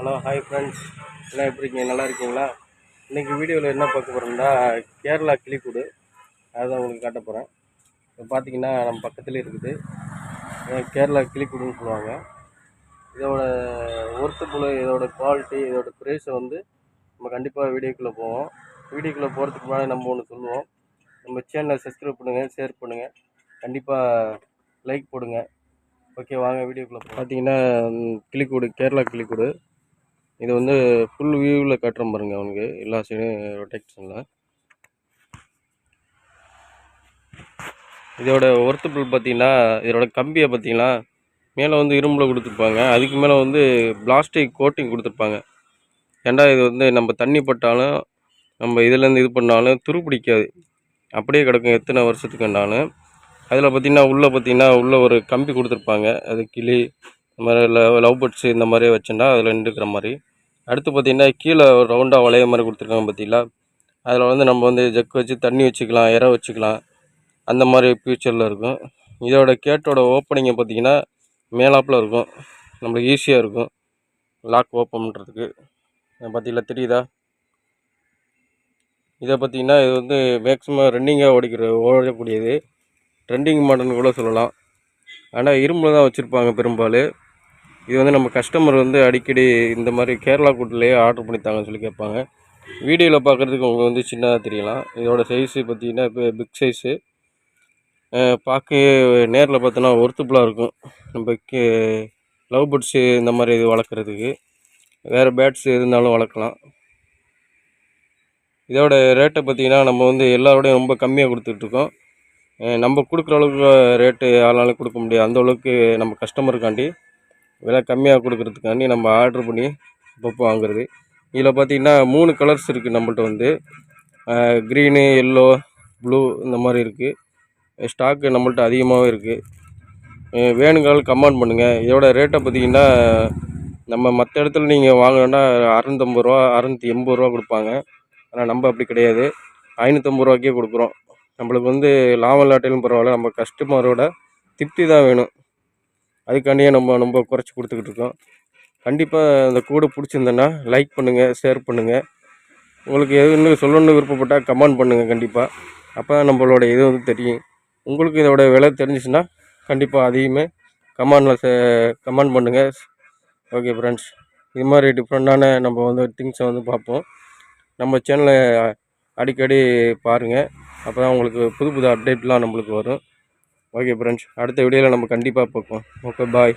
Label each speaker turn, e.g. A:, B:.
A: hello hi friends எல்லாம் எப்படி இருக்கீங்க நல்லா இருக்கீங்களா இன்றைக்கி வீடியோவில் என்ன பார்க்க போகிறோம்னா கேரளா கிளிக்கூடு அதுதான் உங்களுக்கு காட்ட போகிறேன் இப்போ பார்த்தீங்கன்னா நம்ம பக்கத்துலேயே இருக்குது கேரளா கிளிக்கூடுன்னு சொல்லுவாங்க இதோட புழு இதோட குவாலிட்டி இதோட ப்ரைஸை வந்து நம்ம கண்டிப்பாக வீடியோக்குள்ளே போவோம் வீடியோக்குள்ளே போகிறதுக்கு முன்னாடி நம்ம ஒன்று சொல்லுவோம் நம்ம சேனலை சப்ஸ்கிரைப் பண்ணுங்கள் ஷேர் பண்ணுங்கள் கண்டிப்பாக லைக் போடுங்க ஓகே வாங்க வீடியோக்குள்ளே பார்த்தீங்கன்னா கிளிக்கூடு கேரளா கிளிக்கூடு இது வந்து ஃபுல் வியூவில் காட்டுறோம் பாருங்கள் அவனுக்கு எல்லா சைடும் ரொட்டேக்ஷனில் இதோட ஒர்த்தபிள் பார்த்தீங்கன்னா இதோட கம்பியை பார்த்தீங்கன்னா மேலே வந்து இரும்பில் கொடுத்துருப்பாங்க அதுக்கு மேலே வந்து பிளாஸ்டிக் கோட்டிங் கொடுத்துருப்பாங்க ஏண்டா இது வந்து நம்ம தண்ணி பட்டாலும் நம்ம இதுலேருந்து இது பண்ணாலும் துரு பிடிக்காது அப்படியே கிடக்கும் எத்தனை வருஷத்துக்கு என்னாலும் அதில் பார்த்தீங்கன்னா உள்ளே பார்த்திங்கன்னா உள்ளே ஒரு கம்பி கொடுத்துருப்பாங்க அது கிளி இந்த மாதிரி லவ் பேர்ட்ஸு இந்த மாதிரி வச்சுருந்தா அதில் நின்றுக்கிற மாதிரி அடுத்து பார்த்திங்கன்னா கீழே ரவுண்டாக வளைய மாதிரி கொடுத்துருக்காங்க பார்த்திங்களா அதில் வந்து நம்ம வந்து ஜக்கு வச்சு தண்ணி வச்சுக்கலாம் இற வச்சுக்கலாம் அந்த மாதிரி ஃபியூச்சரில் இருக்கும் இதோட கேட்டோட ஓப்பனிங்கை பார்த்திங்கன்னா மேலாப்பில் இருக்கும் நம்மளுக்கு ஈஸியாக இருக்கும் லாக் ஓப்பன் பண்ணுறதுக்கு பார்த்திங்களா தெரியுதா இதை பார்த்திங்கன்னா இது வந்து மேக்ஸிமம் ரன்னிங்காக ஓடிக்கிற ஓடக்கூடியது ட்ரெண்டிங் மாடல்னு கூட சொல்லலாம் ஆனால் இரும்பில் தான் வச்சுருப்பாங்க பெரும்பாலும் இது வந்து நம்ம கஸ்டமர் வந்து அடிக்கடி இந்த மாதிரி கேரளா கூட்டிலேயே ஆர்டர் பண்ணித்தாங்கன்னு சொல்லி கேட்பாங்க வீடியோவில் பார்க்குறதுக்கு உங்களுக்கு வந்து சின்னதாக தெரியலாம் இதோட சைஸு பார்த்திங்கன்னா இப்போ பிக் சைஸு பார்க்க நேரில் பார்த்தோன்னா ஒர்த்துப்புலாக இருக்கும் நம்ம கே லவ் பேர்ட்ஸு இந்த மாதிரி இது வளர்க்குறதுக்கு வேறு பேட்ஸ் இருந்தாலும் வளர்க்கலாம் இதோட ரேட்டை பார்த்திங்கன்னா நம்ம வந்து எல்லாரோடையும் ரொம்ப கம்மியாக கொடுத்துட்ருக்கோம் நம்ம கொடுக்குற அளவுக்கு ரேட்டு ஆளாலும் கொடுக்க முடியாது அந்த அளவுக்கு நம்ம கஸ்டமருக்காண்டி விலை கம்மியாக கொடுக்குறதுக்காண்டி நம்ம ஆர்டர் பண்ணி அப்பப்போ வாங்குறது இதில் பார்த்திங்கன்னா மூணு கலர்ஸ் இருக்குது நம்மள்ட்ட வந்து க்ரீனு எல்லோ ப்ளூ இந்த மாதிரி இருக்குது ஸ்டாக்கு நம்மள்ட்ட அதிகமாகவே இருக்குது வேணுங்கால் கமாண்ட் பண்ணுங்கள் இதோட ரேட்டை பார்த்திங்கன்னா நம்ம மற்ற இடத்துல நீங்கள் வாங்கினோன்னா அறுநூத்தம்பது ரூபா அறநூற்றி எண்பது ரூபா கொடுப்பாங்க ஆனால் நம்ம அப்படி கிடையாது ஐநூற்றம்பது ரூபாய்க்கே கொடுக்குறோம் நம்மளுக்கு வந்து லாவல் ஆட்டையிலும் பரவாயில்ல நம்ம கஸ்டமரோட திருப்தி தான் வேணும் அதுக்காண்டியே நம்ம நம்ம குறைச்சி கொடுத்துக்கிட்டு இருக்கோம் கண்டிப்பாக இந்த கூடை பிடிச்சிருந்தேன்னா லைக் பண்ணுங்கள் ஷேர் பண்ணுங்கள் உங்களுக்கு எது இன்னும் சொல்லணும்னு விருப்பப்பட்டால் கமெண்ட் பண்ணுங்கள் கண்டிப்பாக அப்போ தான் நம்மளோட இது வந்து தெரியும் உங்களுக்கு இதோட விலை தெரிஞ்சிச்சுன்னா கண்டிப்பாக அதையுமே கமெண்டில் கமெண்ட் பண்ணுங்கள் ஓகே ஃப்ரெண்ட்ஸ் இது மாதிரி டிஃப்ரெண்ட்டான நம்ம வந்து திங்ஸை வந்து பார்ப்போம் நம்ம சேனலை அடிக்கடி பாருங்கள் அப்போ தான் உங்களுக்கு புது புது அப்டேட்லாம் நம்மளுக்கு வரும் ஓகே பிரெண்ட்ஸ் அடுத்த வீடியோவில் நம்ம கண்டிப்பாக பார்ப்போம் ஓகே பாய்